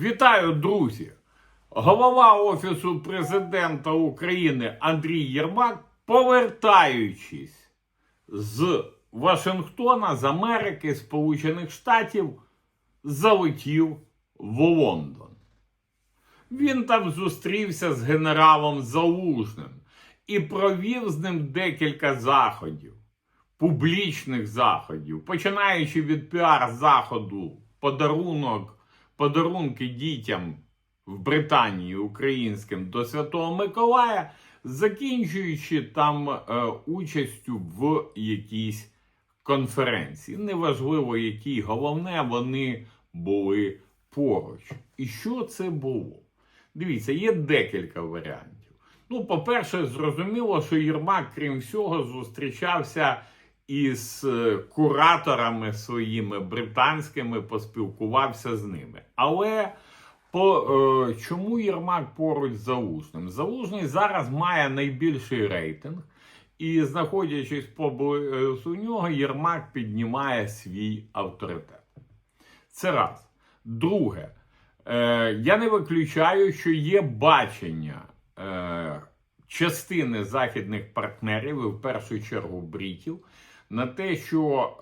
Вітаю, друзі! Голова Офісу президента України Андрій Єрмак, повертаючись з Вашингтона, з Америки, Сполучених Штатів, залетів в Лондон. Він там зустрівся з генералом Залужним і провів з ним декілька заходів, публічних заходів, починаючи від піар-заходу, подарунок, подарунки дітям в Британії українським до Святого Миколая, закінчуючи там е, участю в якійсь конференції. Неважливо, якій, головне, вони були поруч. І що це було? Дивіться, є декілька варіантів. Ну, по-перше, зрозуміло, що Єрмак, крім всього, зустрічався із е, кураторами своїми британськими, поспілкувався з ними. Але по, е, чому Єрмак поруч з Залужним? Залужний зараз має найбільший рейтинг, і, знаходячись поблизу нього, Єрмак піднімає свій авторитет. Це раз. Друге, е, я не виключаю, що є бачення е, частини західних партнерів, і в першу чергу бритів, на те, що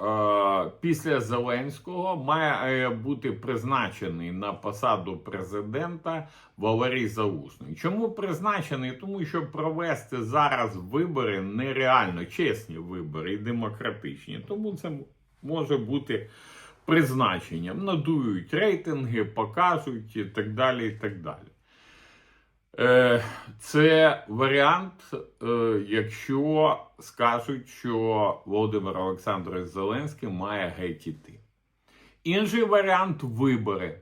е, після Зеленського має бути призначений на посаду президента Валерій Залужний. Чому призначений? Тому що провести зараз вибори нереально, чесні вибори і демократичні. Тому це може бути призначенням. Надують рейтинги, покажуть і так далі. і так далі. Е, Це варіант, е, якщо скажуть, що Володимир Олександрович Зеленський має геть іти. Інший варіант вибори.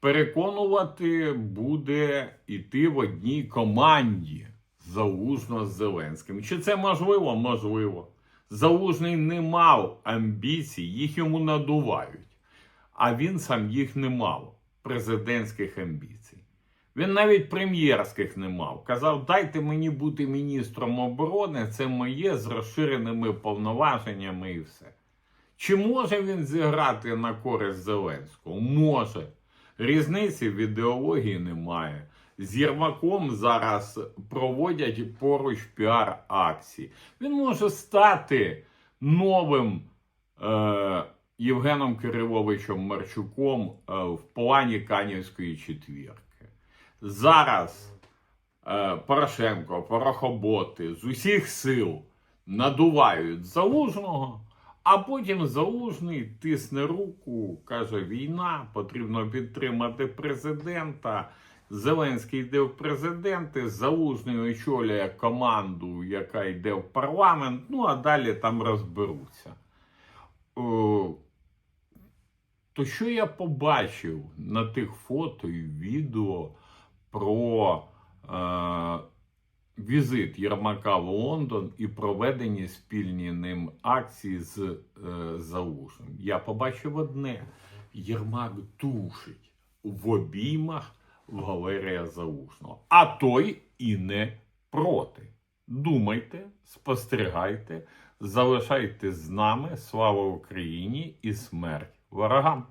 Переконувати буде іти в одній команді залужно з Зеленським. Чи це можливо? Можливо. Залужний не мав амбіцій, їх йому надувають. А він сам їх не мав, президентських амбіцій. Він навіть прем'єрських не мав. Казав, дайте мені бути міністром оборони, це моє з розширеними повноваженнями і все. Чи може він зіграти на користь Зеленського? Може. Різниці в ідеології немає. З Єрмаком зараз проводять поруч піар-акції. Він може стати новим е, Євгеном Кириловичем Марчуком е, в плані Канівської четвірки. Зараз е, Порошенко, Порохоботи з усіх сил надувають залужного, а потім залужний тисне руку, каже: війна, потрібно підтримати президента. Зеленський йде в президенти, Залужний очолює команду, яка йде в парламент. Ну а далі там розберуться. О, то що я побачив на тих фото і відео про е, візит Єрмака в Лондон і проведені спільні ним акції з е, Залужним? Я побачив одне: Єрмак душить в обіймах Валерія Залужного, а той і не проти. Думайте, спостерігайте, залишайте з нами. Слава Україні і смерть ворогам!